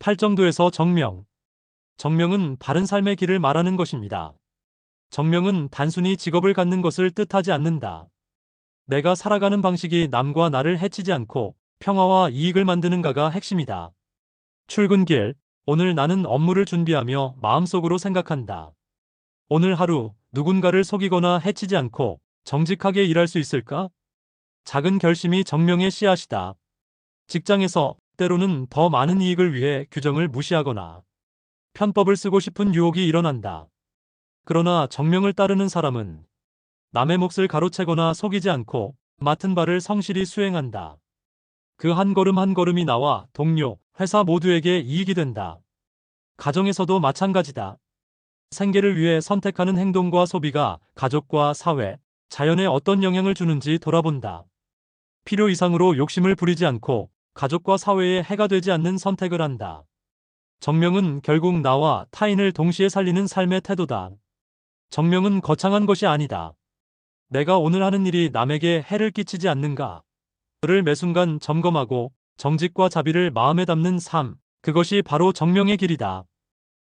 팔정도에서 정명. 정명은 바른 삶의 길을 말하는 것입니다. 정명은 단순히 직업을 갖는 것을 뜻하지 않는다. 내가 살아가는 방식이 남과 나를 해치지 않고 평화와 이익을 만드는가가 핵심이다. 출근길, 오늘 나는 업무를 준비하며 마음속으로 생각한다. 오늘 하루 누군가를 속이거나 해치지 않고 정직하게 일할 수 있을까? 작은 결심이 정명의 씨앗이다. 직장에서 때로는 더 많은 이익을 위해 규정을 무시하거나 편법을 쓰고 싶은 유혹이 일어난다. 그러나 정명을 따르는 사람은 남의 몫을 가로채거나 속이지 않고 맡은 바를 성실히 수행한다. 그 한 걸음 한 걸음이 나와 동료, 회사 모두에게 이익이 된다. 가정에서도 마찬가지다. 생계를 위해 선택하는 행동과 소비가 가족과 사회, 자연에 어떤 영향을 주는지 돌아본다. 필요 이상으로 욕심을 부리지 않고 가족과 사회에 해가 되지 않는 선택을 한다. 정명은 결국 나와 타인을 동시에 살리는 삶의 태도다. 정명은 거창한 것이 아니다. 내가 오늘 하는 일이 남에게 해를 끼치지 않는가? 그를 매 순간 점검하고 정직과 자비를 마음에 담는 삶, 그것이 바로 정명의 길이다.